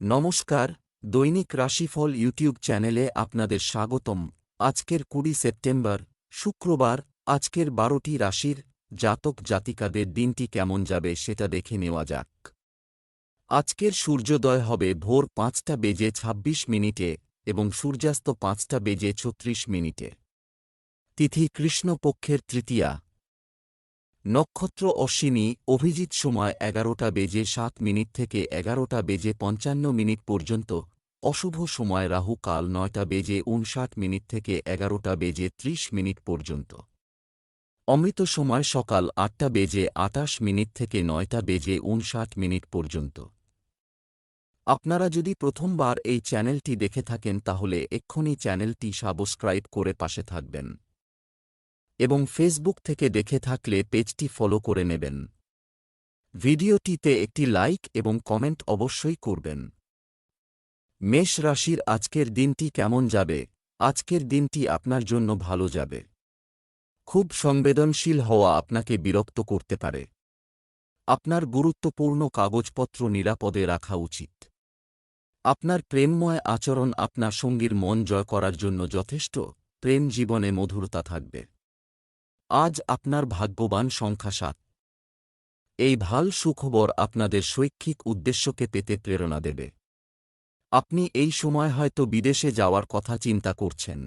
নমস্কার, দৈনিক রাশিফল ইউটিউব চ্যানেলে আপনাদের স্বাগতম। আজকের কুড়ি সেপ্টেম্বর, শুক্রবার, আজকের বারোটি রাশির জাতক জাতিকাদের দিনটি কেমন যাবে সেটা দেখে নেওয়া যাক। আজকের সূর্যোদয় হবে ভোর পাঁচটা বেজে ২৬ মিনিটে এবং সূর্যাস্ত পাঁচটা বেজে ছত্রিশ মিনিটে। তিথি কৃষ্ণপক্ষের তৃতীয়া নক্ষত্র অশ্বিনী, অভিজিৎ সময় এগারোটা বেজে সাত মিনিট থেকে এগারোটা বেজে পঞ্চান্ন মিনিট পর্যন্ত। অশুভ সময় রাহু কাল নয়টা বেজে উনষাট মিনিট থেকে এগারোটা বেজে ত্রিশ মিনিট পর্যন্ত। অমৃত সময় সকাল আটটা বেজে আটাশ মিনিট থেকে নয়টা বেজে উনষাট মিনিট পর্যন্ত। আপনারা যদি প্রথমবার এই চ্যানেলটি দেখে থাকেন তাহলে এক্ষুনি চ্যানেলটি সাবস্ক্রাইব করে পাশে থাকবেন। এবং ফেসবুক থেকে দেখে থাকলে পেজটি ফলো করে নেবেন। ভিডিওটিতে একটি লাইক এবং কমেন্ট অবশ্যই করবেন। মেষ রাশির আজকের দিনটি কেমন যাবে? আজকের দিনটি আপনার জন্য ভালো যাবে। খুব সংবেদনশীল হওয়া আপনাকে বিরক্ত করতে পারে। আপনার গুরুত্বপূর্ণ কাগজপত্র নিরাপদে রাখা উচিত। আপনার প্রেমময় আচরণ আপনার সঙ্গীর মন জয় করার জন্য যথেষ্ট। প্রেম জীবনে মধুরতা থাকবে। আজ আপনার ভাগ্যবান সংখ্যা সাত। এই ভালো সুখবর আপনাদের শৈক্ষিক উদ্দেশ্যকে পেতে প্রেরণা দেবে। আপনি এই সময় হয়তো বিদেশে যাওয়ার কথা চিন্তা করছেন।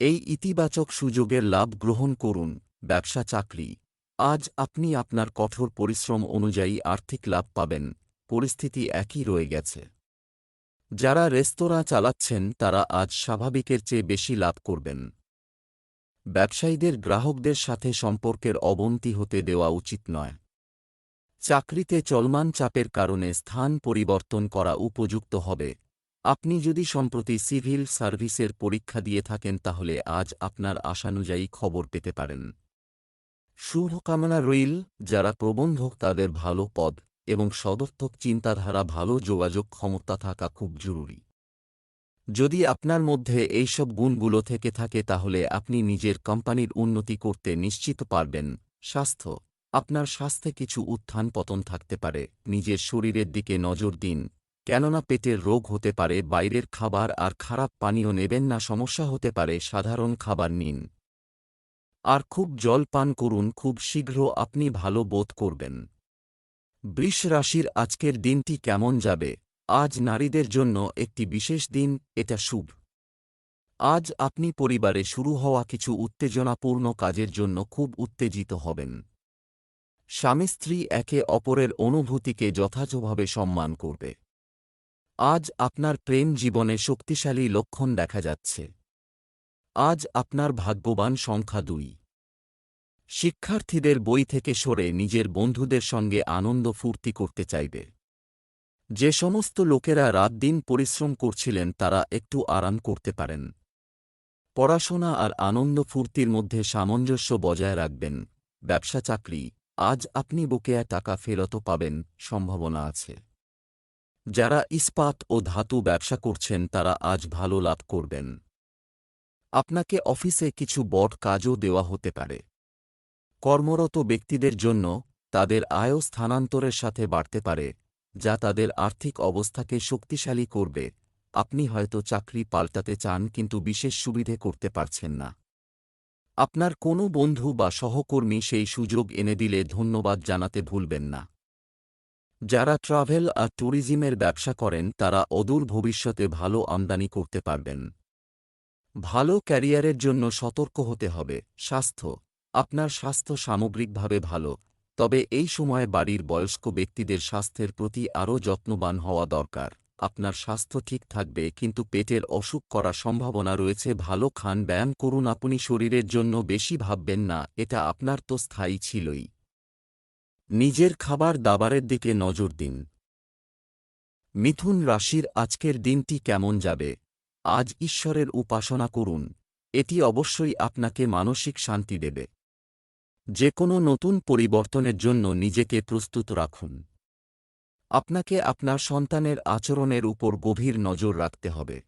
এই ইতিবাচক সুযোগের লাভ গ্রহণ করুন, ব্যবসা, চাকরি। আজ আপনি আপনার কঠোর পরিশ্রম অনুযায়ী আর্থিক লাভ পাবেন, পরিস্থিতি একই রয়ে গেছে। যারা রেস্তোরাঁ চালাচ্ছেন তারা আজ স্বাভাবিকের চেয়ে বেশি লাভ করবেন। ব্যবসায়ীদের গ্রাহকদের সাথে সম্পর্কের অবনতি হতে দেওয়া উচিত নয়। চাকরিতে চলমান চাপের কারণে স্থান পরিবর্তন করা উপযুক্ত হবে। আপনি যদি সম্প্রতি সিভিল সার্ভিসের পরীক্ষা দিয়ে থাকেন তাহলে আজ আপনার আশানুযায়ী খবর পেতে পারেন। শুভকামনা রইল, যারা প্রবন্ধক তাদের ভালো পদ এবং সদর্থক চিন্তাধারা, ভালো যোগাযোগ ক্ষমতা থাকা খুব জরুরি। যদি আপনার মধ্যে এইসব গুণগুলো থেকে থাকে তাহলে আপনি নিজের কোম্পানির উন্নতি করতে নিশ্চিত পারবেন। স্বাস্থ্য, আপনার স্বাস্থ্যে কিছু উত্থান পতন থাকতে পারে, নিজের শরীরের দিকে নজর দিন, কেননা পেটের রোগ হতে পারে, বাইরের খাবার আর খারাপ পানীয় নেবেন না, সমস্যা হতে পারে, সাধারণ খাবার নিন। আর খুব জল পান করুন, খুব শীঘ্র আপনি ভালো বোধ করবেন। বৃষ রাশির আজকের দিনটি কেমন যাবে? আজ নারীদের জন্য একটি বিশেষ দিন, এটা শুভ। আজ আপনি পরিবারে শুরু হওয়া কিছু উত্তেজনাপূর্ণ কাজের জন্য খুব উত্তেজিত হবেন। স্বামী স্ত্রী একে অপরের অনুভূতিকে যথাযথভাবে সম্মান করবে। আজ আপনার প্রেম জীবনে শক্তিশালী লক্ষণ দেখা যাচ্ছে। আজ আপনার ভাগ্যবান সংখ্যা দুই। শিক্ষার্থীদের বই থেকে সরে নিজের বন্ধুদের সঙ্গে আনন্দ ফুর্তি করতে চাইবে। যে সমস্ত লোকেরা রাত দিন পরিশ্রম করছিলেন তারা একটু আরাম করতে পারেন। পড়াশোনা আর আনন্দ ফুর্তির মধ্যে সামঞ্জস্য বজায় রাখবেন। ব্যবসা চাকরি, আজ আপনি বকেয়া টাকা ফেরত পাবেন, সম্ভাবনা আছে। যারা ইস্পাত ও ধাতু ব্যবসা করছেন তারা আজ ভালো লাভ করবেন। আপনাকে অফিসে কিছু বট কাজও দেওয়া হতে পারে। কর্মরত ব্যক্তিদের জন্য তাদের আয়ও স্থানান্তরের সাথে বাড়তে পারে। যা তাদের আর্থিক অবস্থাকে শক্তিশালী করবে। আপনি হয়তো চাকরি পাল্টাতে চান কিন্তু বিশেষ সুবিধে করতে পারছেন না। আপনার কোনো বন্ধু বা সহকর্মী সেই সুযোগ এনে দিলে ধন্যবাদ জানাতে ভুলবেন না। যারা ট্রাভেল আর ট্যুরিজমের ব্যবসা করেন, তারা অদূর ভবিষ্যতে ভালো আমদানি করতে পারবেন। ভালো ক্যারিয়ারের জন্য সতর্ক হতে হবে। স্বাস্থ্য। আপনার স্বাস্থ্য সামগ্রিকভাবে ভালো। তবে এই সময়ে বাড়ির বয়স্ক ব্যক্তিদের স্বাস্থ্যের প্রতি আরও যত্নবান হওয়া দরকার। আপনার স্বাস্থ্য ঠিক থাকবে, কিন্তু পেটের অসুখ করার সম্ভাবনা রয়েছে। ভালো খান ব্যায়াম করুন, আপনি শরীরের জন্য বেশি ভাববেন না, এটা আপনার তো স্থায়ী ছিলই। নিজের খাবার দাবারের দিকে নজর দিন। মিথুন রাশির আজকের দিনটি কেমন যাবে? আজ ঈশ্বরের উপাসনা করুন। এটি অবশ্যই আপনাকে মানসিক শান্তি দেবে। যে কোনো নতুন পরিবর্তনের জন্য নিজেকে প্রস্তুত রাখুন। আপনাকে আপনার সন্তানের আচরণের উপর গভীর নজর রাখতে হবে।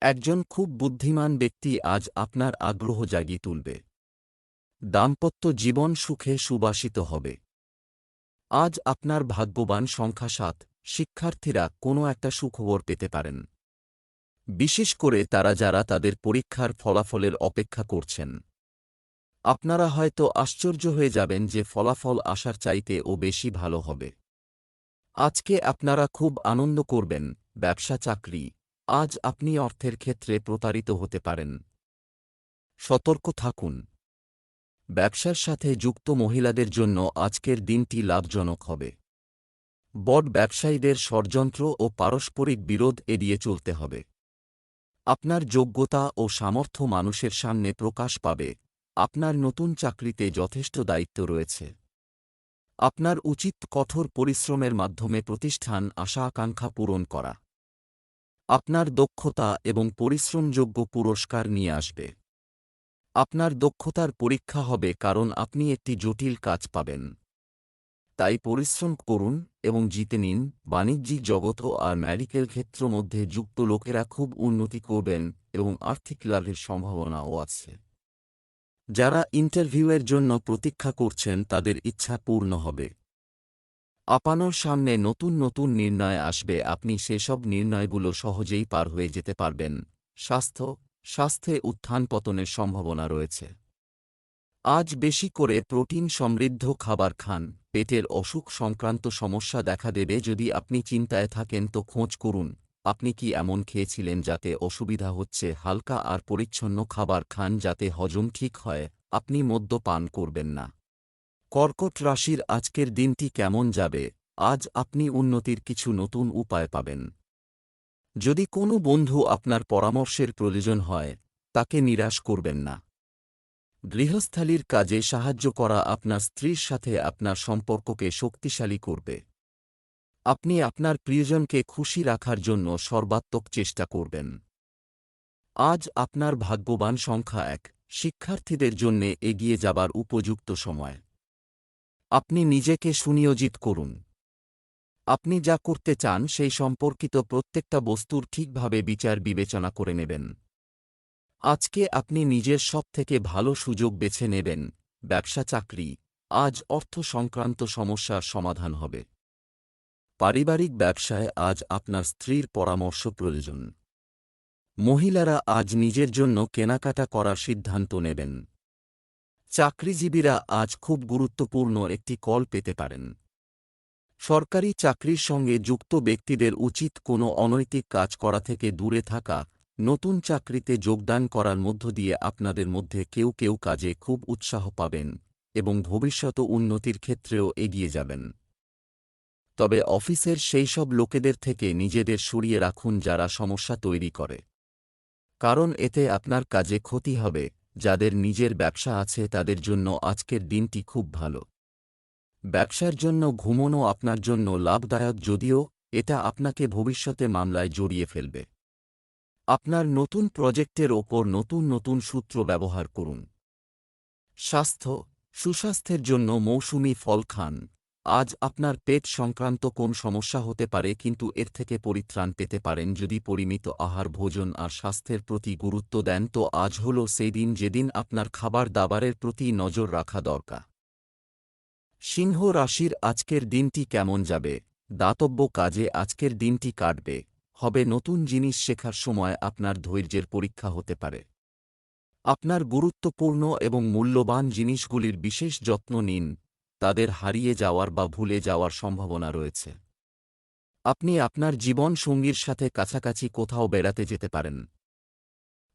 একজন খুব বুদ্ধিমান ব্যক্তি আজ আপনার আগ্রহ জাগিয়ে তুলবে। দাম্পত্য জীবন সুখে সুবাসিত হবে। আজ আপনার ভাগ্যবান সংখ্যা সাত শিক্ষার্থীরা কোনো একটা সুখবর পেতে পারেন। বিশেষ করে তারা যারা তাদের পরীক্ষার ফলাফলের অপেক্ষা করছেন। আপনারা হয়তো আশ্চর্য হয়ে যাবেন যে ফলাফল আসার চাইতে ও বেশি ভালো হবে। আজকে আপনারা খুব আনন্দ করবেন, ব্যবসা চাকরি। আজ আপনি অর্থের ক্ষেত্রে প্রতারিত হতে পারেন। সতর্ক থাকুন। ব্যবসার সাথে যুক্ত মহিলাদের জন্য আজকের দিনটি লাভজনক হবে। বড ব্যবসায়ীদের ষড়যন্ত্র ও পারস্পরিক বিরোধ এড়িয়ে চলতে হবে। আপনার যোগ্যতা ও সামর্থ্য মানুষের সামনে প্রকাশ পাবে। আপনার নতুন চাকরিতে যথেষ্ট দায়িত্ব রয়েছে। আপনার উচিত কঠোর পরিশ্রমের মাধ্যমে প্রতিষ্ঠান আশা আকাঙ্ক্ষা পূরণ করা। আপনার দক্ষতা এবং পরিশ্রমযোগ্য পুরস্কার নিয়ে আসবে। আপনার দক্ষতার পরীক্ষা হবে কারণ আপনি একটি জটিল কাজ পাবেন। তাই পরিশ্রম করুন এবং জিতে নিন। বাণিজ্যিক জগৎ আর মেডিকেল ক্ষেত্র মধ্যে যুক্ত লোকেরা খুব উন্নতি করবেন এবং আর্থিক লাভের সম্ভাবনাও আছে। যারা ইন্টারভিউয়ের জন্য প্রতীক্ষা করছেন তাদের ইচ্ছা পূর্ণ হবে। আপানোর সামনে নতুন নতুন নির্ণয় আসবে, আপনি সেসব নির্ণয়গুলো সহজেই পার হয়ে যেতে পারবেন। স্বাস্থ্য, স্বাস্থ্যে উত্থান পতনের সম্ভাবনা রয়েছে। আজ বেশি করে প্রোটিন সমৃদ্ধ খাবার খান। পেটের অসুখ সংক্রান্ত সমস্যা দেখা দেবে, যদি আপনি চিন্তায় থাকেন তো খোঁজ করুন। আপনি কি এমন খেয়েছিলেন যাতে অসুবিধা হচ্ছে? হালকা আর পরিচ্ছন্ন খাবার খান যাতে হজম ঠিক হয়। আপনি মদ্যপান করবেন না। কর্কট রাশির আজকের দিনটি কেমন যাবে? আজ আপনি উন্নতির কিছু নতুন উপায় পাবেন। যদি কোনো বন্ধু আপনার পরামর্শের প্রয়োজন হয়, তাকে নিরাশ করবেন না। গৃহস্থালির কাজে সাহায্য করা আপনার স্ত্রীর সাথে আপনার সম্পর্ককে শক্তিশালী করবে। আপনি আপনার প্রিয়জনকে খুশি রাখার জন্য সর্বাত্মক চেষ্টা করবেন। আজ আপনার ভাগ্যবান সংখ্যা এক, শিক্ষার্থীদের জন্য এগিয়ে যাবার উপযুক্ত সময়। আপনি নিজেকে সুনিয়োজিত করুন। আপনি যা করতে চান সেই সম্পর্কিত প্রত্যেকটা বস্তুর ঠিকভাবে বিচার বিবেচনা করে নেবেন। আজকে আপনি নিজের সবথেকে ভালো সুযোগ বেছে নেবেন, ব্যবসা চাকরি। আজ অর্থ সংক্রান্ত সমস্যার সমাধান হবে। পারিবারিক ব্যবসায় আজ আপনার স্ত্রীর পরামর্শ প্রয়োজন। মহিলারা আজ নিজের জন্য কেনাকাটা করার সিদ্ধান্ত নেবেন। চাকরিজীবীরা আজ খুব গুরুত্বপূর্ণ একটি কল পেতে পারেন। সরকারি চাকরির সঙ্গে যুক্ত ব্যক্তিদের উচিত কোনো অনৈতিক কাজ করা থেকে দূরে থাকা, নতুন চাকরিতে যোগদান করার মধ্য দিয়ে আপনাদের মধ্যে কেউ কেউ কাজে খুব উৎসাহ পাবেন এবং ভবিষ্যত উন্নতির ক্ষেত্রেও এগিয়ে যাবেন। তবে অফিসের সেই সব লোকেদের থেকে নিজেদের সরিয়ে রাখুন যারা সমস্যা তৈরি করে। কারণ এতে আপনার কাজে ক্ষতি হবে, যাদের নিজের ব্যবসা আছে তাদের জন্য আজকের দিনটি খুব ভালো। ব্যবসার জন্য ঘুমনো আপনার জন্য লাভদায়ক যদিও এটা আপনাকে ভবিষ্যতে মামলায় জড়িয়ে ফেলবে। আপনার নতুন প্রজেক্টের ওপর নতুন নতুন সূত্র ব্যবহার করুন। স্বাস্থ্য, সুস্বাস্থ্যের জন্য মৌসুমি ফল খান। আজ আপনার পেট সংক্রান্ত কোন সমস্যা হতে পারে কিন্তু এর থেকে পরিত্রাণ পেতে পারেন যদি পরিমিত আহার, ভোজন আর স্বাস্থ্যের প্রতি গুরুত্ব দেন তো আজ হল সেই দিন যেদিন আপনার খাবার দাবারের প্রতি নজর রাখা দরকার। সিংহ রাশির আজকের দিনটি কেমন যাবে? দাতব্য কাজে আজকের দিনটি কাটবে। হবে নতুন জিনিস শেখার সময় আপনার ধৈর্যের পরীক্ষা হতে পারে। আপনার গুরুত্বপূর্ণ এবং মূল্যবান জিনিসগুলির বিশেষ যত্ন নিন। তাদের হারিয়ে যাওয়ার বা ভুলে যাওয়ার সম্ভাবনা রয়েছে। আপনি আপনার জীবন সঙ্গীর সাথে কাছাকাছি কোথাও বেড়াতে যেতে পারেন।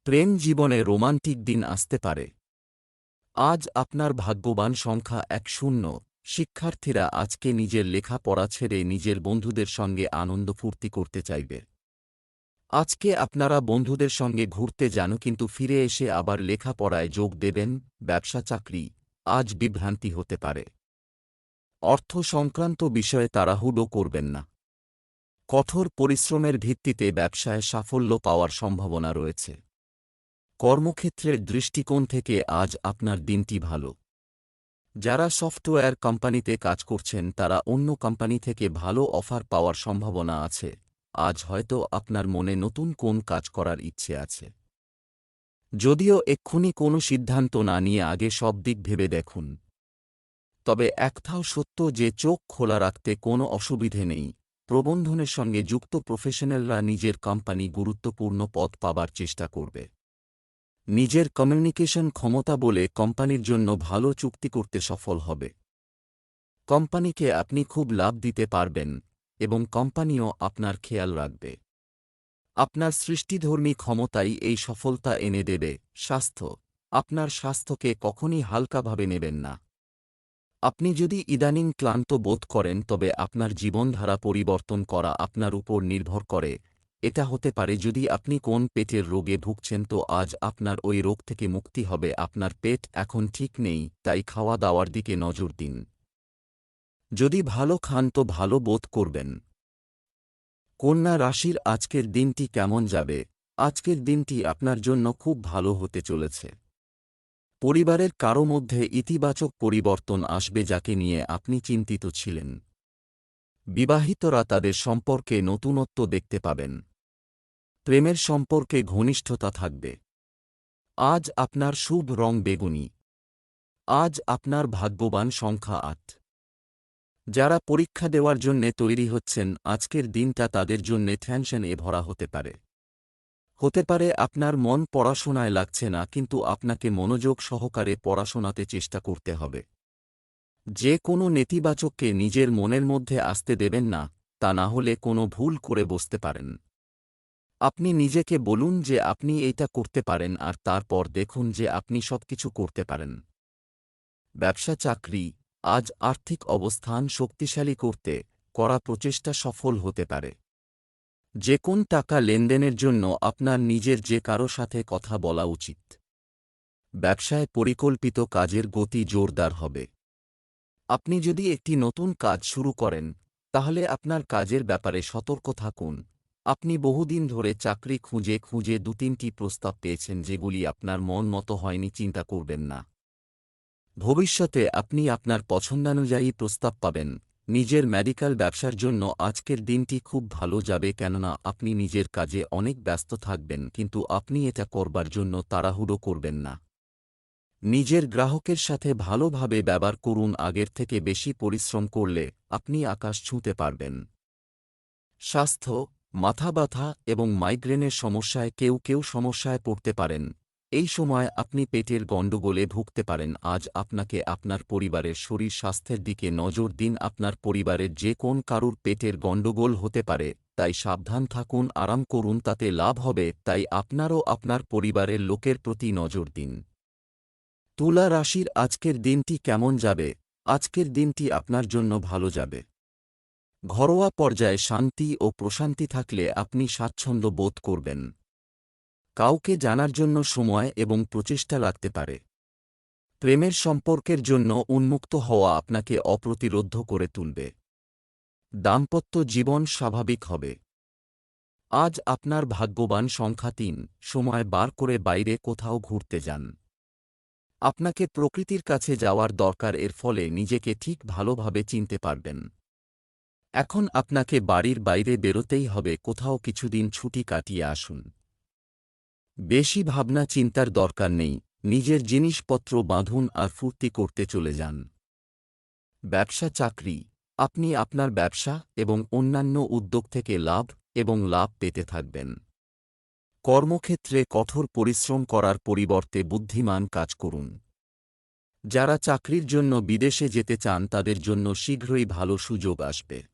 প্রেম জীবনে রোমান্টিক দিন আসতে পারে। আজ আপনার ভাগ্যবান সংখ্যা এক শূন্য। শিক্ষার্থীরা আজকে নিজের লেখাপড়া ছেড়ে নিজের বন্ধুদের সঙ্গে আনন্দ ফুর্তি করতে চাইবে। আজকে আপনারা বন্ধুদের সঙ্গে ঘুরতে যান কিন্তু ফিরে এসে আবার লেখাপড়ায় যোগ দেবেন, ব্যবসা, চাকরি। আজ বিভ্রান্তি হতে পারে। অর্থ সংক্রান্ত বিষয়ে তাড়াহুড়ো করবেন না। কঠোর পরিশ্রমের ভিত্তিতে ব্যবসায় সাফল্য পাওয়ার সম্ভাবনা রয়েছে। কর্মক্ষেত্রের দৃষ্টিকোণ থেকে আজ আপনার দিনটি ভালো। যারা সফটওয়্যার কোম্পানিতে কাজ করছেন, তারা অন্য কোম্পানি থেকে ভালো অফার পাওয়ার সম্ভাবনা আছে। আজ হয়তো আপনার মনে নতুন কোন কাজ করার ইচ্ছে আছে। যদিও এক্ষুনি কোনো সিদ্ধান্ত না নিয়ে আগে সব দিক ভেবে দেখুন। তবে একথাও সত্য যে চোখ খোলা রাখতে কোনো অসুবিধে নেই। প্রবন্ধনের সঙ্গে যুক্ত প্রফেশনালরা নিজের কোম্পানি গুরুত্বপূর্ণ পদ পাবার চেষ্টা করবে। নিজের কমিউনিকেশন ক্ষমতা বলে কোম্পানির জন্য ভালো চুক্তি করতে সফল হবে। কোম্পানিকে আপনি খুব লাভ দিতে পারবেন এবং কোম্পানিও আপনার খেয়াল রাখবে। আপনার সৃষ্টিধর্মী ক্ষমতাই এই সফলতা এনে দেবে। স্বাস্থ্য। আপনার স্বাস্থ্যকে কখনই হালকাভাবে নেবেন না। আপনি যদি ইদানিং ক্লান্ত বোধ করেন, তবে আপনার জীবনধারা পরিবর্তন করা আপনার উপর নির্ভর করে। এটা হতে পারে যদি আপনি কোন পেটের রোগে ভুগছেন, তো আজ আপনার ওই রোগ থেকে মুক্তি হবে, আপনার পেট এখন ঠিক নেই, তাই খাওয়া দাওয়ার দিকে নজর দিন। যদি ভালো খান, তো ভালো বোধ করবেন। কন্যা রাশির আজকের দিনটি কেমন যাবে? আজকের দিনটি আপনার জন্য খুব ভালো হতে চলেছে। পরিবারের কারও মধ্যে ইতিবাচক পরিবর্তন আসবে যাকে নিয়ে আপনি চিন্তিত ছিলেন। বিবাহিতরা তাদের সম্পর্কে নতুনত্ব দেখতে পাবেন। প্রেমের সম্পর্কে ঘনিষ্ঠতা থাকবে। আজ আপনার শুভ রং বেগুনি। আজ আপনার ভাগ্যবান সংখ্যা আট। যারা পরীক্ষা দেওয়ার জন্যে তৈরি হচ্ছেন, আজকের দিনটা তাদের জন্যে টেনশনে ভরা হতে পারে। হতে পারে আপনার মন পড়াশোনায় লাগছে না, কিন্তু আপনাকে মনোযোগ সহকারে পড়াশোনাতে চেষ্টা করতে হবে। যে কোনো নেতিবাচককে নিজের মনের মধ্যে আসতে দেবেন না, তা না হলে কোনো ভুল করে বসতে পারেন। আপনি নিজেকে বলুন যে আপনি এইটা করতে পারেন আর তারপর দেখুন যে আপনি সবকিছু করতে পারেন। ব্যবসা, চাকরি, আজ আর্থিক অবস্থান শক্তিশালী করতে, করা প্রচেষ্টা সফল হতে পারে। যে কোন টাকা লেনদেনের জন্য আপনার নিজের যে কারও সাথে কথা বলা উচিত। ব্যবসায় পরিকল্পিত কাজের গতি জোরদার হবে। আপনি যদি একটি নতুন কাজ শুরু করেন, তাহলে আপনার কাজের ব্যাপারে সতর্ক থাকুন। আপনি বহুদিন ধরে চাকরি খুঁজে খুঁজে দু তিনটি প্রস্তাব পেয়েছেন যেগুলি আপনার মন মতো হয়নি, চিন্তা করবেন না। ভবিষ্যতে আপনি আপনার পছন্দানুযায়ী প্রস্তাব পাবেন। নিজের মেডিকেল ব্যবসার জন্য আজকের দিনটি খুব ভালো যাবে কেননা আপনি নিজের কাজে অনেক ব্যস্ত থাকবেন কিন্তু আপনি এটা করবার জন্য তাড়াহুড়ো করবেন না। নিজের গ্রাহকের সাথে ভালোভাবে ব্যবহার করুন, আগের থেকে বেশি পরিশ্রম করলে আপনি আকাশ ছুঁতে পারবেন। স্বাস্থ্য মাথা ব্যথা এবং মাইগ্রেনের সমস্যায় কেউ কেউ সমস্যায় পড়তে পারেন। এই সময় আপনি পেটের গণ্ডগোলে ভুগতে পারেন। আজ আপনাকে আপনার পরিবারের শরীর স্বাস্থ্যের দিকে নজর দিন। আপনার পরিবারের যে কোন কারুর পেটের গণ্ডগোল হতে পারে, তাই সাবধান থাকুন, আরাম করুন, তাতে লাভ হবে, তাই আপনারও আপনার পরিবারের লোকের প্রতি নজর দিন। তুলা রাশির আজকের দিনটি কেমন যাবে? আজকের দিনটি আপনার জন্য ভালো যাবে। ঘরোয়া পর্যায়ে শান্তি ও প্রশান্তি থাকলে আপনি স্বাচ্ছন্দ্য বোধ করবেন। কাউকে জানার জন্য সময় এবং প্রচেষ্টা লাগতে পারে। প্রেমের সম্পর্কের জন্য উন্মুক্ত হওয়া আপনাকে অপ্রতিরোধ করে তুলবে। দাম্পত্য জীবন স্বাভাবিক হবে। আজ আপনার ভাগ্যবান সংখ্যা তিন, সময় বার করে বাইরে কোথাও ঘুরতে যান। আপনাকে প্রকৃতির কাছে যাওয়ার দরকার এর ফলে নিজেকে ঠিক ভালোভাবে চিনতে পারবেন। এখন আপনাকে বাড়ির বাইরে বেরোতেই হবে, কোথাও কিছুদিন ছুটি কাটিয়ে আসুন। বেশি ভাবনা চিন্তার দরকার নেই, নিজের জিনিসপত্র বাঁধুন আর ফুর্তি করতে চলে যান। ব্যবসা চাকরি, আপনি আপনার ব্যবসা এবং অন্যান্য উদ্যোগ থেকে লাভ এবং লাভ পেতে থাকবেন। কর্মক্ষেত্রে কঠোর পরিশ্রম করার পরিবর্তে বুদ্ধিমান কাজ করুন। যারা চাকরির জন্য বিদেশে যেতে চান তাদের জন্য শীঘ্রই ভালো সুযোগ আসবে।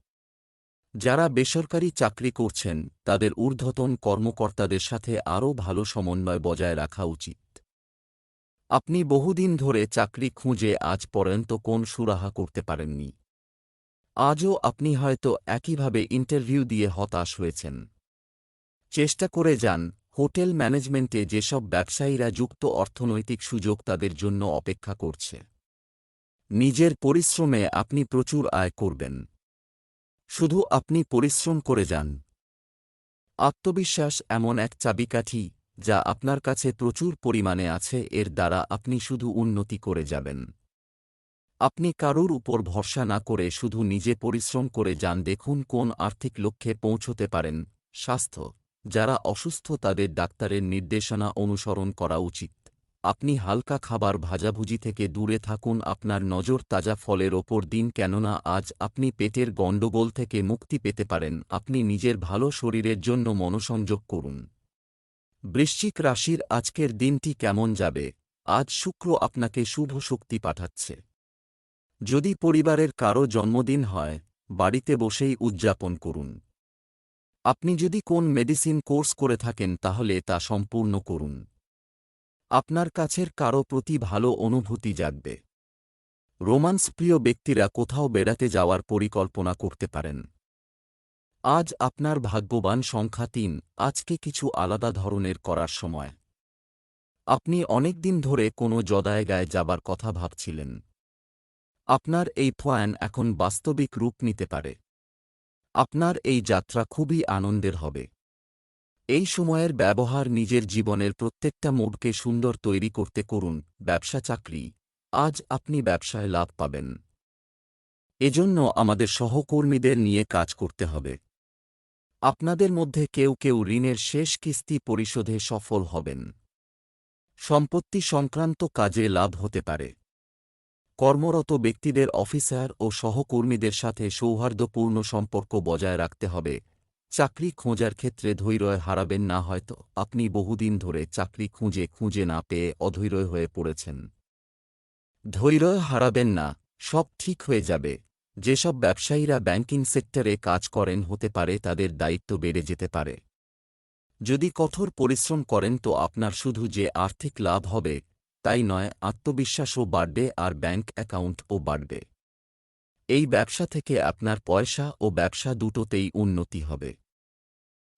যারা বেসরকারি চাকরি করছেন, তাদের ঊর্ধ্বতন কর্মকর্তাদের সাথে আরও ভালো সমন্বয় বজায় রাখা উচিত। আপনি বহুদিন ধরে চাকরি খুঁজে আজ পর্যন্ত কোন সুরাহা করতে পারেননি। আজও আপনি হয়তো একইভাবে ইন্টারভিউ দিয়ে হতাশ হয়েছেন। চেষ্টা করে যান, হোটেল ম্যানেজমেন্টে যেসব ব্যবসায়ীরা যুক্ত অর্থনৈতিক সুযোগ তাদের জন্য অপেক্ষা করছে। নিজের পরিশ্রমে আপনি প্রচুর আয় করবেন। শুধু আপনি পরিশ্রম করে যান। আত্মবিশ্বাস এমন এক চাবিকাঠি, যা আপনার কাছে প্রচুর পরিমাণে আছে, এর দ্বারা আপনি শুধু উন্নতি করে যাবেন। আপনি কারুর উপর ভরসা না করে শুধু নিজে পরিশ্রম করে যান, দেখুন কোন আর্থিক লক্ষ্যে পৌঁছতে পারেন। স্বাস্থ্য, যারা অসুস্থ তাদের ডাক্তারের নির্দেশনা অনুসরণ করা উচিত। আপনি হালকা খাবার ভাজাভুজি থেকে দূরে থাকুন, আপনার নজর তাজা ফলের ওপর দিন, কেননা আজ আপনি পেটের গণ্ডগোল থেকে মুক্তি পেতে পারেন, আপনি নিজের ভালো শরীরের জন্য মনোসংযোগ করুন। বৃশ্চিক রাশির আজকের দিনটি কেমন যাবে? আজ শুক্র আপনাকে শুভ শক্তি পাঠাচ্ছে। যদি পরিবারের কারও জন্মদিন হয়, বাড়িতে বসেই উদযাপন করুন। আপনি যদি কোন মেডিসিন কোর্স করে থাকেন, তাহলে তা সম্পূর্ণ করুন। আপনার কাছের কারও প্রতি ভালো অনুভূতি জাগবে। রোমান্স প্রিয় ব্যক্তিরা কোথাও বেড়াতে যাওয়ার পরিকল্পনা করতে পারেন। আজ আপনার ভাগ্যবান সংখ্যা তিন, আজকে কিছু আলাদা ধরনের করার সময়। আপনি অনেক দিন ধরে কোনো জদায়গায় যাবার কথা ভাবছিলেন। আপনার এই প্ল্যান এখন বাস্তবিক রূপ নিতে পারে। আপনার এই যাত্রা খুবই আনন্দের হবে। এই সময়ের ব্যবহার নিজের জীবনের প্রত্যেকটা মোড়কে সুন্দর তৈরি করতে করুন, ব্যবসা চাকরি। আজ আপনি ব্যবসায় লাভ পাবেন। এজন্য আমাদের সহকর্মীদের নিয়ে কাজ করতে হবে। আপনাদের মধ্যে কেউ কেউ ঋণের শেষ কিস্তি পরিশোধে সফল হবেন। সম্পত্তি সংক্রান্ত কাজে লাভ হতে পারে। কর্মরত ব্যক্তিদের অফিসার ও সহকর্মীদের সাথে সৌহার্দ্যপূর্ণ সম্পর্ক বজায় রাখতে হবে। চাকরি খোঁজার ক্ষেত্রে ধৈর্য হারাবেন না হয়তো। আপনি বহুদিন ধরে চাকরি খুঁজে খুঁজে না পেয়ে অধৈর্য হয়ে পড়েছেন। ধৈর্য হারাবেন না, সব ঠিক হয়ে যাবে। যেসব ব্যবসায়ীরা ব্যাংকিং সেক্টরে কাজ করেন হতে পারে, তাদের দায়িত্ব বেড়ে যেতে পারে। যদি কঠোর পরিশ্রম করেন তো আপনার শুধু যে আর্থিক লাভ হবে, তাই নয়, আত্মবিশ্বাসও বাড়বে আর ব্যাংক অ্যাকাউন্টও বাড়বে। এই ব্যবসা থেকে আপনার পয়সা ও ব্যবসা দুটোতেই উন্নতি হবে।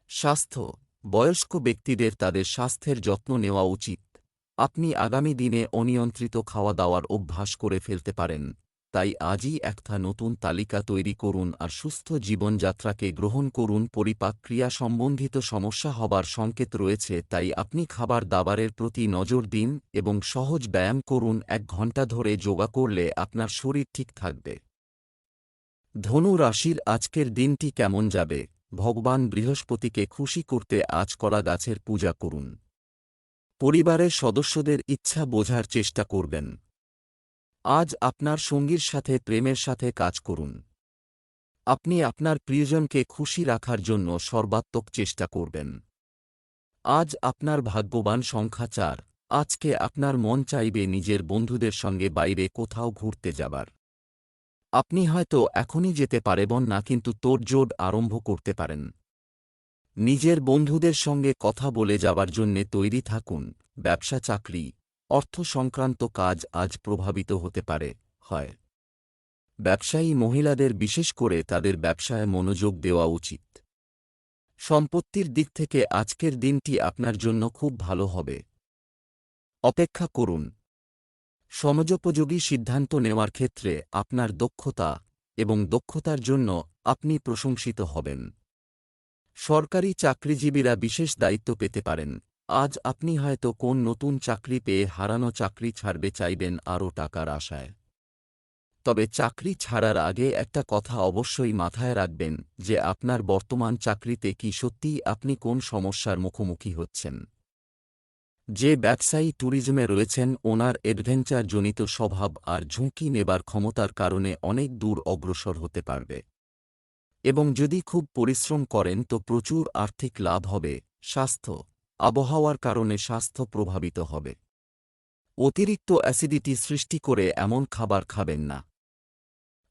স্বাস্থ্য, বয়স্ক ব্যক্তিদের তাদের স্বাস্থ্যের যত্ন নেওয়া উচিত। আপনি আগামী দিনে অনিয়ন্ত্রিত খাওয়া দাওয়ার অভ্যাস করে ফেলতে পারেন। তাই আজই একটা নতুন তালিকা তৈরি করুন আর সুস্থ জীবনযাত্রাকে গ্রহণ করুন। পরিপাক ক্রিয়া সম্বন্ধিত সমস্যা হবার সংকেত রয়েছে, তাই আপনি খাবার দাবারের প্রতি নজর দিন এবং সহজ ব্যায়াম করুন। এক ঘণ্টা ধরে যোগা করলে আপনার শরীর ঠিক থাকবে। ধনু রাশির আজকের দিনটি কেমন যাবে? ভগবান বৃহস্পতিকে খুশি করতে আজ করা গাছের পূজা করুন। পরিবারের সদস্যদের ইচ্ছা বোঝার চেষ্টা করবেন। আজ আপনার সঙ্গীর সাথে, প্রেমের সাথে কাজ করুন। আপনি আপনার প্রিয়জনকে খুশি রাখার জন্য সর্বাত্মক চেষ্টা করবেন। আজ আপনার ভাগ্যবান সংখ্যা চার। আজকে আপনার মন চাইবে নিজের বন্ধুদের সঙ্গে বাইরে কোথাও ঘুরতে যাবার। আপনি হয়তো এখনই যেতে পারেবন না কিন্তু তোড়জোড় আরম্ভ করতে পারেন। নিজের বন্ধুদের সঙ্গে কথা বলে যাবার জন্যে তৈরি থাকুন, ব্যবসা চাকরি, অর্থ সংক্রান্ত কাজ আজ প্রভাবিত হতে পারে, হয়। ব্যবসায়ী মহিলাদের বিশেষ করে তাদের ব্যবসায় মনোযোগ দেওয়া উচিত। সম্পত্তির দিক থেকে আজকের দিনটি আপনার জন্য খুব ভালো হবে। অপেক্ষা করুন সমযোপযোগী সিদ্ধান্ত নেওয়ার ক্ষেত্রে আপনার দক্ষতা এবং দক্ষতার জন্য আপনি প্রশংসিত হবেন। সরকারি চাকরিজীবীরা বিশেষ দায়িত্ব পেতে পারেন। আজ আপনি হয়তো কোন নতুন চাকরি পেয়ে হারানো চাকরি ছাড়বে চাইবেন আরও টাকার আশায়। তবে চাকরি ছাড়ার আগে একটা কথা অবশ্যই মাথায় রাখবেন যে আপনার বর্তমান চাকরিতে কি সত্যিই আপনি কোন সমস্যার মুখোমুখি হচ্ছেন। যে ব্যবসায়ী ট্যুরিজমে রয়েছেন, ওনার অ্যাডভেঞ্চারজনিত স্বভাব আর ঝুঁকি নেবার ক্ষমতার কারণে অনেক দূর অগ্রসর হতে পারবে। এবং যদি খুব পরিশ্রম করেন, তো প্রচুর আর্থিক লাভ হবে, স্বাস্থ্য, আবহাওয়ার কারণে স্বাস্থ্য প্রভাবিত হবে। অতিরিক্ত অ্যাসিডিটি সৃষ্টি করে এমন খাবার খাবেন না।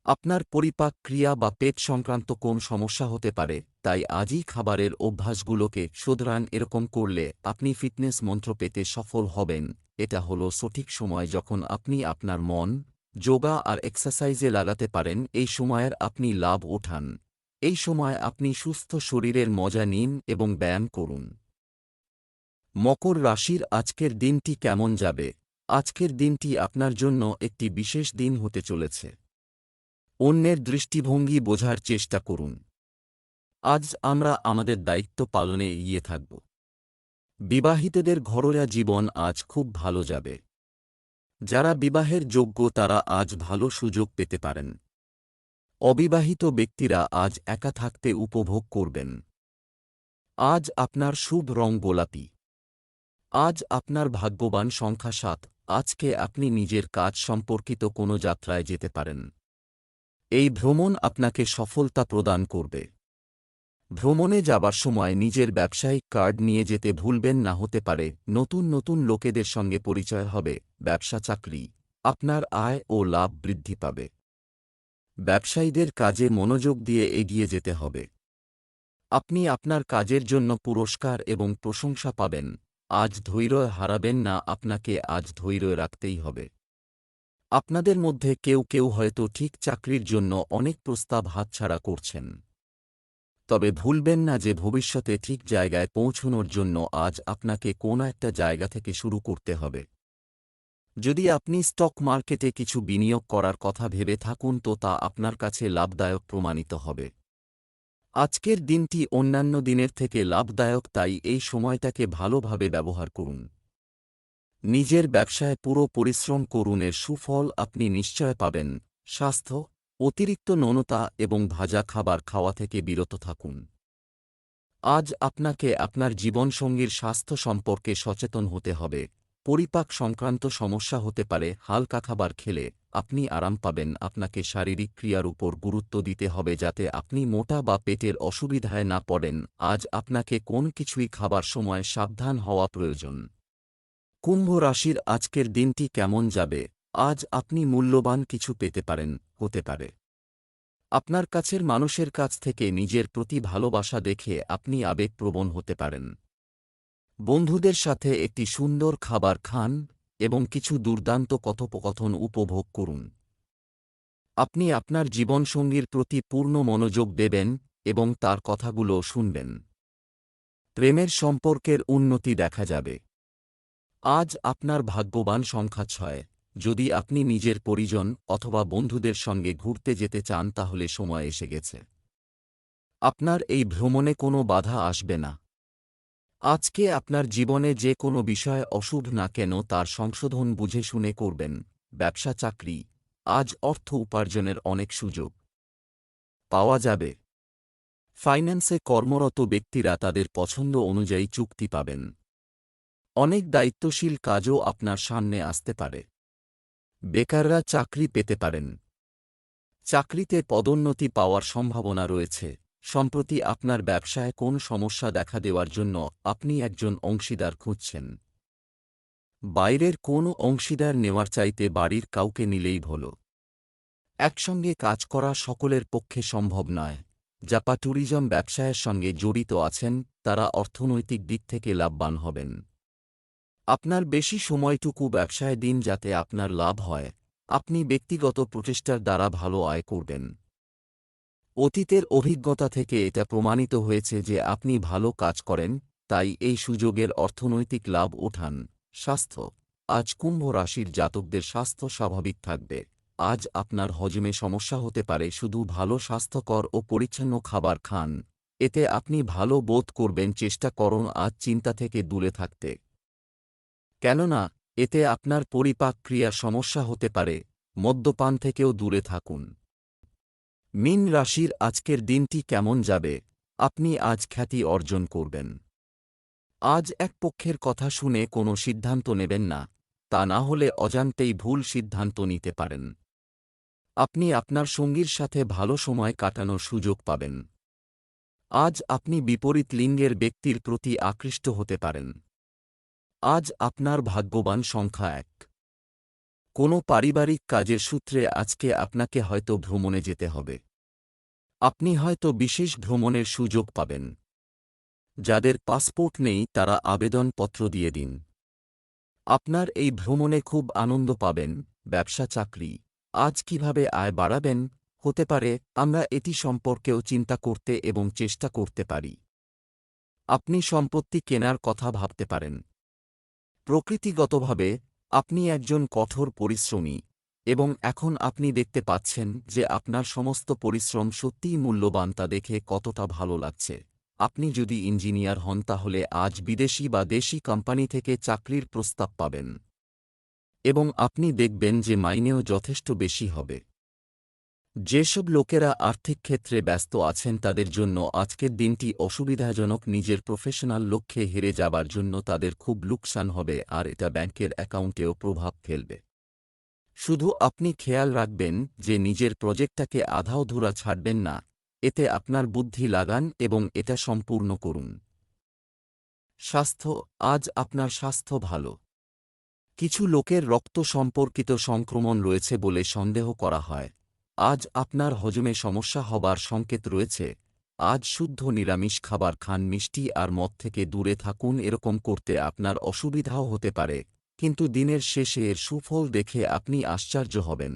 আপনার পরিপাক ক্রিয়া বা পেট সংক্রান্ত কোন সমস্যা হতে পারে, তাই আজই খাবারের অভ্যাসগুলোকে শোধরান। এরকম করলে আপনি ফিটনেস মন্ত্র পেতে সফল হবেন। এটা হলো সঠিক সময় যখন আপনি আপনার মন, যোগা আর এক্সারসাইজে লাগাতে পারেন, এই সময়ের আপনি লাভ ওঠান। এই সময় আপনি সুস্থ শরীরের মজা নিন এবং ব্যায়াম করুন। মকর রাশির আজকের দিনটি কেমন যাবে? আজকের দিনটি আপনার জন্য একটি বিশেষ দিন হতে চলেছে। অন্যের দৃষ্টিভঙ্গি বোঝার চেষ্টা করুন। আজ আমরা আমাদের দায়িত্ব পালনে এগিয়ে থাকব। বিবাহিতদের ঘরোয়া জীবন আজ খুব ভালো যাবে। যারা বিবাহের যোগ্য তারা আজ ভালো সুযোগ পেতে পারেন। অবিবাহিত ব্যক্তিরা আজ একা থাকতে উপভোগ করবেন। আজ আপনার শুভ রং গোলাপি। আজ আপনার ভাগ্যবান সংখ্যা সাত। আজকে আপনি নিজের কাজ সম্পর্কিত কোনো যাত্রায় যেতে পারেন। এই ভ্রমণ আপনাকে সফলতা প্রদান করবে। ভ্রমণে যাবার সময় নিজের ব্যবসায়িক কার্ড নিয়ে যেতে ভুলবেন না হতে পারে। নতুন নতুন লোকেদের সঙ্গে পরিচয় হবে। ব্যবসা চাকরি। আপনার আয় ও লাভ বৃদ্ধি পাবে। ব্যবসায়ীদের কাজে মনোযোগ দিয়ে এগিয়ে যেতে হবে। আপনি আপনার কাজের জন্য পুরস্কার এবং প্রশংসা পাবেন। আজ ধৈর্য হারাবেন না। আপনাকে আজ ধৈর্য রাখতেই হবে। আপনাদের মধ্যে কেউ কেউ হয়তো ঠিক চাকরির জন্য অনেক প্রস্তাব হাতছাড়া করছেন। তবে ভুলবেন না যে ভবিষ্যতে ঠিক জায়গায় পৌঁছনোর জন্য আজ আপনাকে কোনো একটা জায়গা থেকে শুরু করতে হবে। যদি আপনি স্টক মার্কেটে কিছু বিনিয়োগ করার কথা ভেবে থাকুন তো তা আপনার কাছে লাভদায়ক প্রমাণিত হবে। আজকের দিনটি অন্যান্য দিনের থেকে লাভদায়ক, তাই এই সময়টাকে ভালোভাবে ব্যবহার করুন। নিজের ব্যবসায় পুরো পরিশ্রম করুন, এর সুফল আপনি নিশ্চয় পাবেন। স্বাস্থ্য, অতিরিক্ত ননতা এবং ভাজা খাবার খাওয়া থেকে বিরত থাকুন। আজ আপনাকে আপনার জীবনসঙ্গীর স্বাস্থ্য সম্পর্কে সচেতন হতে হবে। পরিপাক সংক্রান্ত সমস্যা হতে পারে, হালকা খাবার খেলে আপনি আরাম পাবেন। আপনাকে শারীরিক ক্রিয়ার উপর গুরুত্ব দিতে হবে যাতে আপনি মোটা বা পেটের অসুবিধায় না পড়েন। আজ আপনাকে কোন কিছুই খাবার সময় সাবধান হওয়া প্রয়োজন। কুম্ভ রাশির আজকের দিনটি কেমন যাবে? আজ আপনি মূল্যবান কিছু পেতে পারেন, হতে পারে। আপনার কাছের মানুষের কাছ থেকে নিজের প্রতি ভালোবাসা দেখে আপনি আবেগপ্রবণ হতে পারেন। বন্ধুদের সাথে একটি সুন্দর খাবার খান এবং কিছু দুর্দান্ত কথোপকথন উপভোগ করুন। আপনি আপনার জীবনসঙ্গীর প্রতি পূর্ণ মনোযোগ দেবেন এবং তার কথাগুলো শুনবেন। প্রেমের সম্পর্কের উন্নতি দেখা যাবে। আজ আপনার ভাগ্যবান সংখ্যা ছয়। যদি আপনি নিজের পরিজন অথবা বন্ধুদের সঙ্গে ঘুরতে যেতে চান তাহলে সময় এসে গেছে। আপনার এই ভ্রমণে কোনো বাধা আসবে না। আজকে আপনার জীবনে যে কোনো বিষয় অশুভ না কেন তার সংশোধন বুঝে শুনে করবেন। ব্যবসা চাকরি। আজ অর্থ উপার্জনের অনেক সুযোগ। পাওয়া যাবে। ফাইন্যান্সে কর্মরত ব্যক্তিরা তাদের পছন্দ অনুযায়ী চুক্তি পাবেন। অনেক দায়িত্বশীল কাজও আপনার সামনে আসতে পারে। বেকাররা চাকরি পেতে পারেন। চাকরিতে পদোন্নতি পাওয়ার সম্ভাবনা রয়েছে। সম্প্রতি আপনার ব্যবসায় কোন সমস্যা দেখা দেওয়ার জন্য আপনি একজন অংশীদার খুঁজছেন। বাইরের কোনো অংশীদার নেওয়ার চাইতে বাড়ির কাউকে নিলেই ভালো। একসঙ্গে কাজ করা সকলের পক্ষে সম্ভব নয়। জাপা ট্যুরিজম ব্যবসায়ের সঙ্গে জড়িত আছেন, তারা অর্থনৈতিক দিক থেকে লাভবান হবেন। আপনার বেশি সময়টুকু ব্যবসায় দিন যাতে আপনার লাভ হয়। আপনি ব্যক্তিগত প্রচেষ্টার দ্বারা ভালো আয় করবেন। অতীতের অভিজ্ঞতা থেকে এটা প্রমাণিত হয়েছে যে আপনি ভালো কাজ করেন, তাই এই সুযোগের অর্থনৈতিক লাভ ওঠান। স্বাস্থ্য। আজ কুম্ভ রাশির জাতকদের স্বাস্থ্য স্বাভাবিক থাকবে। আজ আপনার হজমে সমস্যা হতে পারে, শুধু ভালো স্বাস্থ্যকর ও পরিচ্ছন্ন খাবার খান। এতে আপনি ভালো বোধ করবেন, চেষ্টা করুন আজ চিন্তা থেকে দূরে থাকতে। কেননা, এতে আপনার পরিপাক ক্রিয়া সমস্যা হতে পারে, মদ্যপান থেকেও দূরে থাকুন। মিন রাশির আজকের দিনটি কেমন যাবে, আপনি আজ খ্যাতি অর্জন করবেন। আজ এক পক্ষের কথা শুনে কোনো সিদ্ধান্ত নেবেন না, তা না হলে অজান্তেই ভুল সিদ্ধান্ত নিতে পারেন। আপনি আপনার সঙ্গীর সাথে ভালো সময় কাটানোর সুযোগ পাবেন। আজ আপনি বিপরীত লিঙ্গের ব্যক্তির প্রতি আকৃষ্ট হতে পারেন। আজ আপনার ভাগ্যবান সংখ্যা এক। কোনো পারিবারিক কাজের সূত্রে আজকে আপনাকে হয়তো ভ্রমণে যেতে হবে। আপনি হয়তো বিশেষ ভ্রমণের সুযোগ পাবেন। যাদের পাসপোর্ট নেই, তারা আবেদনপত্র দিয়ে দিন। আপনার এই ভ্রমণে খুব আনন্দ পাবেন, ব্যবসা চাকরি। আজ কীভাবে আয় বাড়াবেন? হতে পারে, আমরা এটি সম্পর্কেও চিন্তা করতে এবং চেষ্টা করতে পারি। আপনি সম্পত্তি কেনার কথা ভাবতে পারেন। প্রকৃতিগতভাবে, আপনি একজন কঠোর পরিশ্রমী, এবং এখন আপনি দেখতে পাচ্ছেন যে আপনার সমস্ত পরিশ্রম সত্যিই মূল্যবান তা দেখে কতটা ভালো লাগছে। আপনি যদি ইঞ্জিনিয়ার হন তাহলে আজ বিদেশি বা দেশি কোম্পানি থেকে চাকরির প্রস্তাব পাবেন। এবং আপনি দেখবেন যে মাইনেও যথেষ্ট বেশি হবে। যেসব লোকেরা আর্থিক ক্ষেত্রে ব্যস্ত আছেন তাদের জন্য আজকের দিনটি অসুবিধাজনক। নিজের প্রফেশনাল লক্ষ্যে হেরে যাবার জন্য তাদের খুব লোকসান হবে আর এটা ব্যাংকের অ্যাকাউন্টেও প্রভাব ফেলবে। শুধু আপনি খেয়াল রাখবেন যে নিজের প্রজেক্টটাকে আধাও আধাওধুরা ছাড়বেন না, এতে আপনার বুদ্ধি লাগান এবং এটা সম্পূর্ণ করুন। স্বাস্থ্য, আজ আপনার স্বাস্থ্য ভালো। কিছু লোকের রক্ত সম্পর্কিত সংক্রমণ রয়েছে বলে সন্দেহ করা হয়। আজ আপনার হজমে সমস্যা হবার সংকেত রয়েছে। আজ শুদ্ধ নিরামিষ খাবার খান, মিষ্টি আর মদ থেকে দূরে থাকুন, এরকম করতে আপনার অসুবিধাও হতে পারে। কিন্তু দিনের শেষে এর সুফল দেখে আপনি আশ্চর্য হবেন।